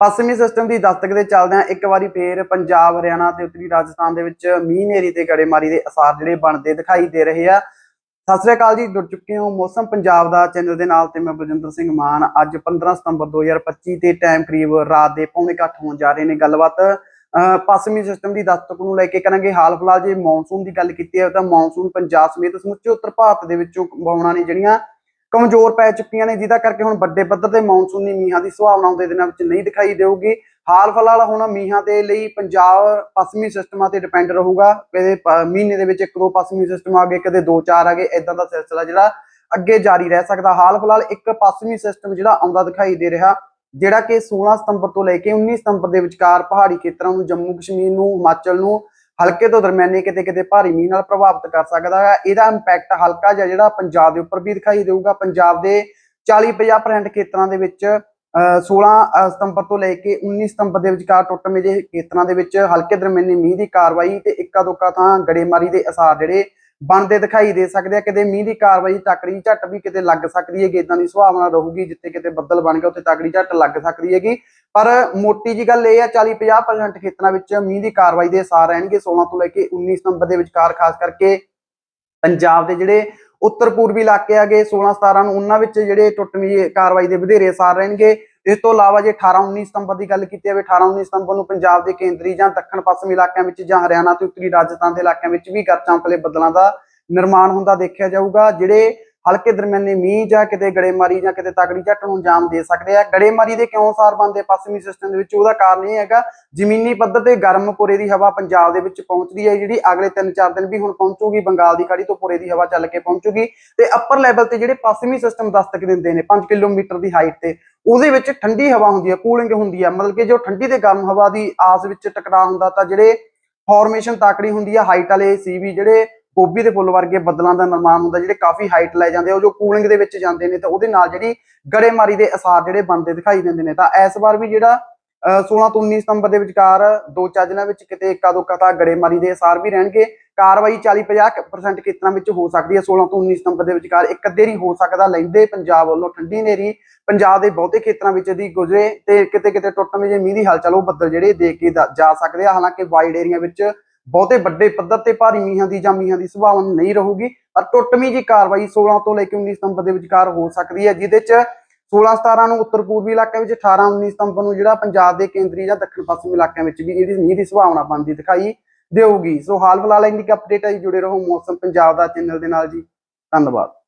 ਪੱਛਮੀ ਸਿਸਟਮ ਦੀ ਦਸਤਕ ਦੇ ਚੱਲਦਿਆਂ ਇੱਕ ਵਾਰੀ ਫੇਰ ਪੰਜਾਬ, ਹਰਿਆਣਾ ਤੇ ਉੱਤਰੀ ਰਾਜਸਥਾਨ ਦੇ ਵਿੱਚ ਮੀਂਹ ਨੇਰੀ ਤੇ ਗੜੇਮਾਰੀ ਦੇ ਅਸਾਰ ਜਿਹੜੇ ਬਣਦੇ ਦਿਖਾਈ ਦੇ ਰਹੇ ਆ। ਸਤਿ ਸ੍ਰੀ ਅਕਾਲ ਜੀ, ਜੁੜ ਚੁੱਕੇ ਹੋ ਮੌਸਮ ਪੰਜਾਬ ਦਾ ਚੈਨਲ ਦੇ ਨਾਲ ਤੇ ਮੈਂ ਬਲਜਿੰਦਰ ਸਿੰਘ ਮਾਨ। ਅੱਜ 15 ਸਤੰਬਰ 2025 ਤੇ ਟਾਈਮ ਕਰੀਬ ਰਾਤ ਦੇ ਪੌਣੇ ਕੁ ਹੋਣ ਜਾ ਰਹੇ ਨੇ ਗੱਲਬਾਤ। ਅਹ ਪੱਛਮੀ ਸਿਸਟਮ ਦੀ ਦਸਤਕ ਨੂੰ ਲੈ ਕੇ ਕਰਾਂਗੇ ਹਾਲ ਫਿਲਹਾਲ ਜੇ ਮੌਨਸੂਨ ਦੀ ਗੱਲ ਕੀਤੀ ਹੈ ਤਾਂ ਮੌਨਸੂਨ ਪੰਜਾਬ ਸਮੇਤ ਸਮੁੱਚੇ ਉੱਤਰ ਭਾਰਤ ਦੇ ਵਿੱਚੋਂ ਬਾਉਣਾ ਨੇ ਜਿਹੜੀਆਂ ਕਮਜ਼ੋਰ ਪੈ ਚੁੱਕੀਆਂ ਨੇ, ਜਿਹਦਾ ਕਰਕੇ ਹੁਣ ਵੱਡੇ ਪੱਧਰ ਤੇ ਮੌਨਸੂਨੀ ਮੀਂਹਾਂ ਦੀ ਸੰਭਾਵਨਾ ਆਉਂਦੇ ਦਿਨਾਂ ਵਿੱਚ ਨਹੀਂ ਦਿਖਾਈ ਦੇਊਗੀ। ਹਾਲ ਫਿਲਹਾਲ ਹੁਣ ਮੀਂਹਾਂ ਦੇ ਲਈ ਪੰਜਾਬ ਪੱਛਮੀ ਸਿਸਟਮਾਂ ਤੇ ਡਿਪੈਂਡ ਰਹੂਗਾ। ਕਦੇ ਮਹੀਨੇ ਦੇ ਵਿੱਚ ਇੱਕ ਦੋ ਪੱਛਮੀ ਸਿਸਟਮ ਆ ਗਏ, ਕਦੇ ਦੋ ਚਾਰ ਆ ਗਏ ਇਦਾਂ ਦਾ ਸਿਲਸਿਲਾ ਜਿਹੜਾ ਅੱਗੇ ਜਾਰੀ ਰਹਿ ਸਕਦਾ। ਹਾਲ ਫਿਲਹਾਲ ਇੱਕ ਪੱਛਮੀ ਸਿਸਟਮ ਜਿਹੜਾ ਆਉਂਦਾ ਦਿਖਾਈ ਦੇ ਰਿਹਾ, ਜਿਹੜਾ ਕਿ 16 ਸਤੰਬਰ ਤੋਂ ਲੈ ਕੇ 19 ਸਤੰਬਰ ਦੇ ਵਿਚਕਾਰ ਪਹਾੜੀ ਖੇਤਰਾਂ ਨੂੰ, ਜੰਮੂ ਕਸ਼ਮੀਰ ਨੂੰ, ਹਿਮਾਚਲ ਨੂੰ ਹਲਕੇ ਤੋਂ ਦਰਮਿਆਨੇ ਕਿਤੇ ਕਿਤੇ ਭਾਰੀ ਮੀਂਹ ਨਾਲ ਪ੍ਰਭਾਵਿਤ ਕਰ ਸਕਦਾ ਹੈ। ਇਹਦਾ ਇੰਪੈਕਟ ਹਲਕਾ ਜਿਹਾ ਜਿਹੜਾ ਪੰਜਾਬ ਦੇ ਉੱਪਰ ਵੀ ਦਿਖਾਈ ਦੇਊਗਾ। ਪੰਜਾਬ ਦੇ 40-50% ਖੇਤਰਾਂ ਦੇ ਵਿੱਚ, ਅਹ 16 ਸਤੰਬਰ ਤੋਂ ਲੈ ਕੇ 19 ਸਤੰਬਰ ਦੇ ਵਿਚਕਾਰ ਟੁੱਟਵੇਂ ਜਿਹੇ ਖੇਤਰਾਂ ਦੇ ਵਿੱਚ ਹਲਕੇ ਦਰਮਿਆਨੇ ਮੀਂਹ ਦੀ ਕਾਰਵਾਈ ਤੇ ਇੱਕਾ ਦੁੱਕਾ ਥਾਂ ਗੜੇਮਾਰੀ ਦੇ ਅਸਾਰ ਜਿਹੜੇ ਬਣਦੇ ਦਿਖਾਈ ਦੇ ਸਕਦੇ ਆ। ਕਿਤੇ ਮੀਂਹ ਦੀ ਕਾਰਵਾਈ ਤਕੜੀ ਝੱਟ ਵੀ ਕਿਤੇ ਲੱਗ ਸਕਦੀ ਹੈ ਇਦਾਂ ਦੀ ਸੁਭਾਵਨਾ ਰਹੂਗੀ ਜਿੱਥੇ ਕਿਤੇ ਬੱਦਲ ਬਣ ਗਿਆ, ਉੱਥੇ ਤਕੜੀ ਝੱਟ ਲੱਗ ਸਕਦੀ ਹੈਗੀ। ਪਰ ਮੋਟੀ ਜੀ ਗੱਲ ਇਹ ਆ 40-50% ਖੇਤਰਾਂ ਵਿੱਚ ਮੀਂਹ ਦੀ ਕਾਰਵਾਈ ਦੇ ਅਸਾਰ ਰਹਿਣਗੇ 16 ਤੋਂ ਲੈ ਕੇ 19 ਸਤੰਬਰ ਦੇ ਵਿਚਕਾਰ, ਖਾਸ ਕਰਕੇ ਪੰਜਾਬ ਦੇ ਜਿਹੜੇ ਉੱਤਰ ਪੂਰਬੀ ਇਲਾਕੇ ਹੈਗੇ 16 17 ਨੂੰ ਉਹਨਾਂ ਵਿੱਚ ਜਿਹੜੇ ਟੁੱਟਵੀਂ ਕਾਰਵਾਈ ਦੇ ਵਧੇਰੇ ਅਸਾਰ ਰਹਿਣਗੇ। ਇਸ ਤੋਂ ਇਲਾਵਾ ਜੇ 18 19 ਸਤੰਬਰ ਦੀ ਗੱਲ ਕੀਤੀ ਜਾਵੇ 18 19 ਸਤੰਬਰ ਨੂੰ ਪੰਜਾਬ ਦੇ ਕੇਂਦਰੀ ਜਾਂ ਦੱਖਣ ਪੱਛਮੀ ਇਲਾਕਿਆਂ ਵਿੱਚ ਜਾਂ ਹਰਿਆਣਾ ਤੇ ਉੱਤਰੀ ਰਾਜਸਥਾਨ ਦੇ ਇਲਾਕਿਆਂ ਵਿੱਚ ਵੀ ਗਰਚਾਂ ਪਲੇ ਬੱਦਲਾਂ ਦਾ ਨਿਰਮਾਣ ਹੁੰਦਾ ਦੇਖਿਆ ਜਾਊਗਾ, ਜਿਹੜੇ ਹਲਕੇ ਦਰਮਿਆਨੇ ਮੀਂਹ ਜਾਂ ਕਿਤੇ ਗੜੇਮਾਰੀ ਜਾਂ ਕਿਤੇ ਤਕੜੀ ਝੱਟ ਨੂੰ ਅੰਜਾਮ ਦੇ ਸਕਦੇ ਆ। ਗੜੇਮਾਰੀ ਦੇ ਕਿਉਂ ਸਾਰ ਬਣਦੇ ਪੱਛਮੀ ਸਿਸਟਮ ਦੇ ਵਿੱਚ? ਉਹਦਾ ਕਾਰਨ ਇਹ ਹੈਗਾ, ਜ਼ਮੀਨੀ ਪੱਧਰ ਤੇ ਗਰਮ ਪੁਰੇ ਦੀ ਹਵਾ ਪੰਜਾਬ ਦੇ ਵਿੱਚ ਪਹੁੰਚਦੀ ਹੈ, ਜਿਹੜੀ ਅਗਲੇ 3-4 ਦਿਨ ਵੀ ਹੁਣ ਪਹੁੰਚੂਗੀ, ਬੰਗਾਲ ਦੀ ਖਾੜੀ ਤੋਂ ਪੁਰੇ ਦੀ ਹਵਾ ਚੱਲ ਕੇ ਪਹੁੰਚੂਗੀ। ਤੇ ਅੱਪਰ ਲੈਵਲ ਤੇ ਜਿਹੜੇ ਪੱਛਮੀ ਸਿਸਟਮ ਦਸਤਕ ਦਿੰਦੇ ਨੇ 5 ਕਿਲੋਮੀਟਰ ਦੀ ਹਾਈਟ ਤੇ, ਉਹਦੇ ਵਿੱਚ ਠੰਡੀ ਹਵਾ ਹੁੰਦੀ ਹੈ ਕੂਲਿੰਗ ਹੁੰਦੀ ਹੈ। ਮਤਲਬ ਕਿ ਜੋ ਠੰਡੀ ਤੇ ਗਰਮ ਹਵਾ ਦੀ ਆਸ ਵਿੱਚ ਟਕਰਾਅ ਹੁੰਦਾ, ਤਾਂ ਜਿਹੜੇ ਫਾਰਮੇਸ਼ਨ ਤਾਕੜੀ ਹੁੰਦੀ ਹੈ ਹਾਈਟ ਵਾਲੇ ਸੀ ਵੀ ਜਿਹੜੇ ਗੋਭੀ ਦੇ ਫੁੱਲ ਵਰਗੇ ਬੱਦਲਾਂ ਦਾ ਨਿਰਮਾਣ ਹੁੰਦਾ, ਜਿਹੜੇ ਕਾਫੀ ਹਾਈਟ ਲੈ ਜਾਂਦੇ ਉਹ ਜੋ ਕੂਲਿੰਗ ਦੇ ਵਿੱਚ ਜਾਂਦੇ ਨੇ, ਤਾਂ ਉਹਦੇ ਨਾਲ ਜਿਹੜੀ ਗੜੇਮਾਰੀ ਦੇ ਅਸਾਰ ਜਿਹੜੇ ਬਣਦੇ ਦਿਖਾਈ ਦਿੰਦੇ ਨੇ। ਤਾਂ ਇਸ ਵਾਰ ਵੀ ਜਿਹੜਾ 16 ਤੋਂ 19 ਸਤੰਬਰ ਦੇ ਵਿਚਕਾਰ ਦੋ ਚਾਰ ਦਿਨਾਂ ਵਿੱਚ ਕਿਤੇ ਇੱਕਾ ਦੁੱਕਾ ਤਾਂ ਗੜੇਮਾਰੀ ਦੇ ਅਸਾਰ ਵੀ ਰਹਿਣਗੇ। ਕਾਰਵਾਈ 40-50% ਖੇਤਰਾਂ ਵਿੱਚ ਹੋ ਸਕਦੀ ਹੈ 16 ਤੋਂ 19 ਸਤੰਬਰ ਦੇ ਵਿਚਕਾਰ ਇੱਕ ਅੱਧੇ ਹੀ ਹੋ ਸਕਦਾ, ਲੈਂਦੇ ਪੰਜਾਬ ਵੱਲੋਂ ਠੰਡੀ ਨੇਰੀ ਪੰਜਾਬ ਦੇ ਬਹੁਤੇ ਖੇਤਰਾਂ ਵਿੱਚ ਦੀ ਗੁਜ਼ਰੇ ਤੇ ਕਿਤੇ ਕਿਤੇ ਟੁੱਟਵੇਂ ਜੇ ਮੀਂਹ ਦੀ ਹਲਚਲ, ਉਹ ਬੱਦਲ ਜਿਹੜੇ ਦੇਖ ਕੇ ਜਾ ਸਕਦੇ ਆ। ਹਾਲਾਂਕਿ ਵਾਈਡ ਏਰੀਆ ਵਿੱਚ ਬਹੁਤੇ ਵੱਡੇ ਪੱਧਰ ਤੇ ਭਾਰੀ ਮੀਂਹਾਂ ਦੀ ਜਾਂ ਮੀਂਹਾਂ ਦੀ ਸੰਭਾਵਨਾ ਨਹੀਂ ਰਹੂਗੀ ਪਰ ਟੁੱਟਵੀਂ ਜੀ ਕਾਰਵਾਈ 16 ਤੋਂ ਲੈ ਕੇ 19 ਸਤੰਬਰ ਦੇ ਵਿਚਕਾਰ ਹੋ ਸਕਦੀ ਹੈ ਜਿਹਦੇ ਚ 16 17 ਨੂੰ ਉੱਤਰ ਪੂਰਬੀ ਇਲਾਕਿਆਂ ਵਿੱਚ 18 19 ਸਤੰਬਰ ਨੂੰ ਜਿਹੜਾ ਪੰਜਾਬ ਦੇ ਕੇਂਦਰੀ ਜਾਂ ਦੱਖਣ ਪੱਛਮੀ ਇਲਾਕਿਆਂ ਵਿੱਚ ਵੀ ਇਹਦੀ ਮੀਂਹ ਦੀ ਸੰਭਾਵਨਾ ਬਣਦੀ ਦਿਖਾਈ ਦੇਊਗੀ। ਸੋ ਹਾਲ ਫਿਲਹਾਲ ਇੰਨੀ ਅਪਡੇਟ ਹੈ ਜੀ, ਜੁੜੇ ਰਹੋ ਮੌਸਮ ਪੰਜਾਬ ਦਾ ਚੈਨਲ ਦੇ ਨਾਲ ਜੀ। ਧੰਨਵਾਦ।